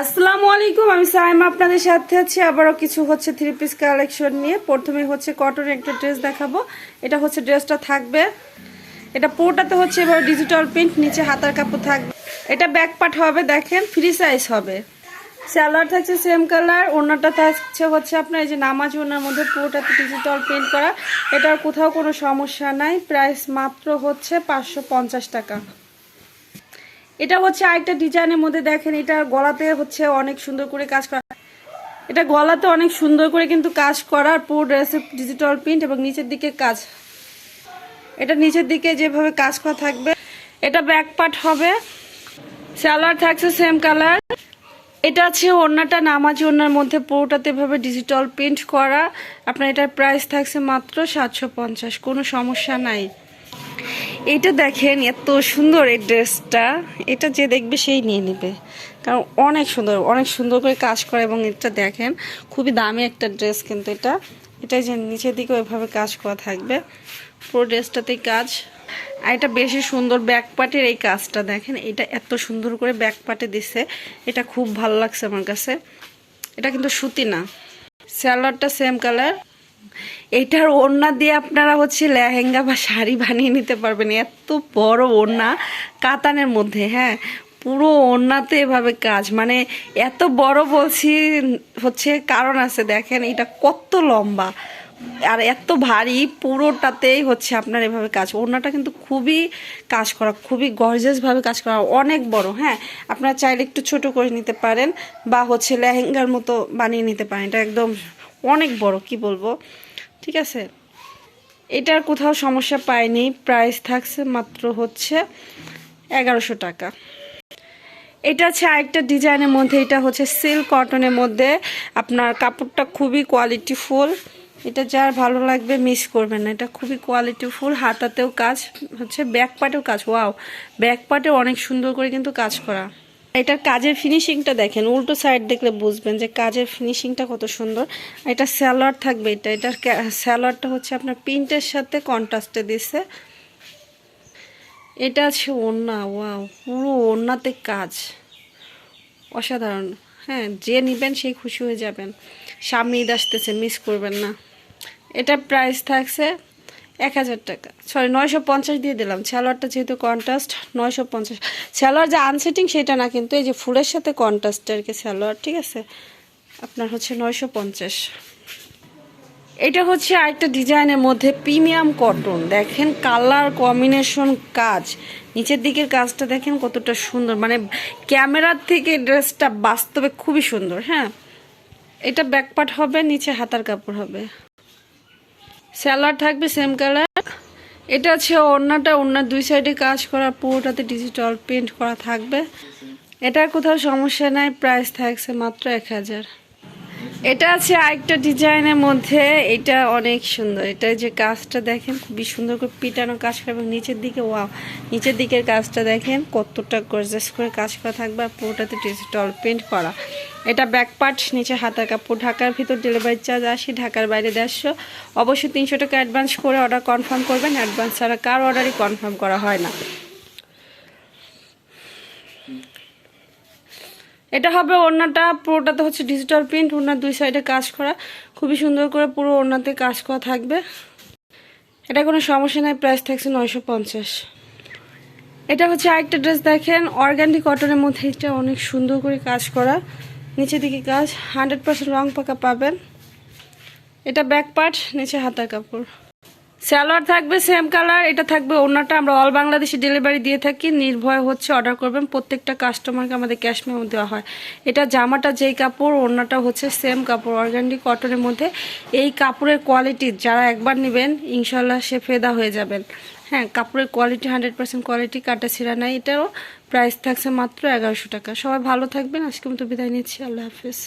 আসসালামু আলাইকুম, আমি সাইমা আপনাদের সাথে আছি। আবারও কিছু হচ্ছে থ্রি পিস কালেকশন নিয়ে। প্রথমে হচ্ছে কটন একটা ড্রেস দেখাবো। এটা হচ্ছে ড্রেসটা থাকবে। এটা পুরোটাতে হচ্ছে এবার ডিজিটাল প্রিন্ট নিচে হাতার কাপড় থাকবে। এটা ব্যাক পার্ট হবে, দেখেন ফ্রি সাইজ হবে। স্যালার থাকছে সেম কালার ওনাটা থাকছে হচ্ছে আপনার এই যে নামাজ ওনার মধ্যে পুরোটাতে ডিজিটাল প্রিন্ট করা। এটার কোথাও কোনো সমস্যা নাই। প্রাইস মাত্র হচ্ছে পাঁচশো পঞ্চাশ টাকা। এটা হচ্ছে আরেকটা ডিজাইনের মধ্যে দেখেন, এটা গলাতে হচ্ছে অনেক সুন্দর করে কাজ করা। এটা গলাতে অনেক সুন্দর করে কিন্তু কাজ করার পুরো ড্রেসে ডিজিটাল প্রিন্ট এবং নিচের দিকে কাজ। এটা নিচের দিকে যেভাবে কাজ করা থাকবে, এটা ব্যাক পার্ট হবে। স্যালার থাকছে সেম কালার এটা আছে ওড়নাটা, নামাজি ওড়নার মধ্যে পুরোটাতে এভাবে ডিজিটাল প্রিন্ট করা। আপনার এটার প্রাইস থাকছে মাত্র সাতশো পঞ্চাশ, কোনো সমস্যা নাই। এটা দেখেন এত সুন্দর এই ড্রেসটা। এটা যে দেখবে সেই নিয়ে নেবে। কারণ অনেক সুন্দর অনেক সুন্দর করে কাজ করে এবং এটা দেখেন, খুবই দামি একটা ড্রেস কিন্তু এটা। এটা যে নিচের দিকে ওইভাবে কাজ করা থাকবে। পুরো ড্রেসটাতেই কাজ। আর এটা বেশি সুন্দর ব্যাক পার্টের এই কাজটা দেখেন, এটা এত সুন্দর করে ব্যাক পার্টে দিছে। এটা খুব ভালো লাগছে আমার কাছে। এটা কিন্তু সুতি না। স্যালাডটা সেম কালার এইটার ওড়না দিয়ে আপনারা হচ্ছে লেহেঙ্গা বা শাড়ি বানিয়ে নিতে পারবেন। এত বড় ওড়না কাতানের মধ্যে হ্যাঁ? পুরো ওড়নাতে এভাবে কাজ। মানে এত বড় বলছি, হচ্ছে কারণ আছে, দেখেন, এটা কত লম্বা। আর এত ভারী, পুরোটাতেই হচ্ছে আপনার এভাবে কাজ। ওড়নাটা কিন্তু খুবই কাজ করা, খুবই গর্জাসভাবে কাজ করা। অনেক বড় হ্যাঁ? আপনারা চাইলে একটু ছোট করে নিতে পারেন বা হচ্ছে লেহেঙ্গার মতো বানিয়ে নিতে পারেন। এটা একদম অনেক বড়, কি বলব? ঠিক আছে? এটার কোথাও সমস্যা পাইনি। প্রাইস থাকছে মাত্র হচ্ছে এগারোশো টাকা। এটা হচ্ছে আরেকটা ডিজাইনের মধ্যে, এটা হচ্ছে সিল্ক কটনের মধ্যে। আপনার কাপড়টা খুবই কোয়ালিটিফুল এটা যার ভালো লাগবে মিস করবেন না। এটা খুবই কোয়ালিটিফুল হাতাতেও কাজ, হচ্ছে ব্যাক পার্টেও কাজ। ওয়াও ব্যাক পার্টে অনেক সুন্দর করে কিন্তু কাজ করা। এটার কাজের ফিনিশিংটা দেখেন, উল্টো সাইড দেখলে বুঝবেন যে কাজের ফিনিশিংটা কত সুন্দর। এটা স্যালোয়ার থাকবে এটা, এটার স্যালোয়ারটা হচ্ছে আপনার প্রিন্টের সাথে কন্ট্রাস্টে দিছে। এটা আছে ওড়না ওয়াও পুরো ওড়নাতে কাজ। অসাধারণ। হ্যাঁ যে নেবেন সেই খুশি হয়ে যাবেন। সামনে ঈদ আসতেছে মিস করবেন না। এটা প্রাইস থাকছে এক হাজার টাকা। সরি নয়শো পঞ্চাশ দিয়ে দিলাম। স্যালোয়ারটা যেহেতু কন্ট্রাস্ট নয়শো পঞ্চাশ। স্যালোয়ার যে আনসেটিং সেটা না, কিন্তু এই যে ফুলের সাথে কন্ট্রাস্ট আর কি স্যালোয়ার ঠিক আছে? আপনার হচ্ছে নয়শো পঞ্চাশ। এটা হচ্ছে আরেকটা ডিজাইনের মধ্যে প্রিমিয়াম কটন দেখেন কালার কম্বিনেশন কাজ। নিচের দিকের কাজটা দেখেন কতটা সুন্দর। মানে ক্যামেরার থেকে ড্রেসটা বাস্তবে খুবই সুন্দর হ্যাঁ? এটা ব্যাকপার্ট হবে, নিচে হাতার কাপড় হবে। স্যালাড থাকবে সেম কালার। এটা আছে অন্যটা অন্য দুই সাইডে কাজ করা, পুরোটাতে ডিজিটাল পেন্ট করা থাকবে। এটার কোথাও সমস্যা নাই প্রাইস থাকছে মাত্র এক হাজার। এটা আছে আরেকটা ডিজাইনের মধ্যে। এটা অনেক সুন্দর। এটা যে কাজটা দেখেন, খুবই সুন্দর করে পিটানো কাজ করা এবং নিচের দিকে, ওয়াও, নিচের দিকের কাজটা দেখেন, কতটা গর্জাস করে কাজ করা থাকবে আর পুরোটাতে ডিজিটাল প্রিন্ট করা। এটা ব্যাক পার্ট নিচে হাতার কাপড়, ঢাকার ভিতর ডেলিভারি চার্জ আসি, ঢাকার বাইরে দেড়শো। অবশ্যই তিনশো টাকা অ্যাডভান্স করে অর্ডার কনফার্ম করবেন। অ্যাডভান্স ছাড়া কার অর্ডারই কনফার্ম করা হয় না। এটা হবে ওড়নাটা, পুরোটাতে হচ্ছে ডিজিটাল প্রিন্ট ওড়নার দুই সাইডে কাজ করা। খুবই সুন্দর করে পুরো ওড়নাতে কাজ করা থাকবে। এটা কোনো সমস্যা নাই প্রাইস থাকছে নয়শো পঞ্চাশ। এটা হচ্ছে আরেকটা ড্রেস দেখেন অর্গ্যানিক কটনের মধ্যে এটা অনেক সুন্দর করে কাজ করা। নিচে দিকে কাজ হান্ড্রেড পার্সেন্ট রং পাকা পাবেন। এটা ব্যাক পার্ট নিচে হাতার কাপড়। স্যালোয়ার থাকবে সেম কালার এটা থাকবে ওনাটা আমরা অল বাংলাদেশে ডেলিভারি দিয়ে থাকি, নির্ভয় হচ্ছে অর্ডার করবেন। প্রত্যেকটা কাস্টমারকে আমাদের ক্যাশ মেমো দেওয়া হয়। এটা জামাটা যেই কাপড় ওনাটা হচ্ছে সেম কাপড় অর্গানিক কটনের মধ্যে। এই কাপড়ের কোয়ালিটি যারা একবার নেবেন ইনশাল্লাহ সে ফেদা হয়ে যাবেন। হ্যাঁ কাপড়ের কোয়ালিটি হান্ড্রেড পার্সেন্ট কোয়ালিটি কাটা ছিঁড়া নাই। এটারও প্রাইস থাকছে মাত্র এগারোশো টাকা। সবাই ভালো থাকবেন। আজকে মতো বিদায় নিচ্ছি। আল্লাহ হাফিজ।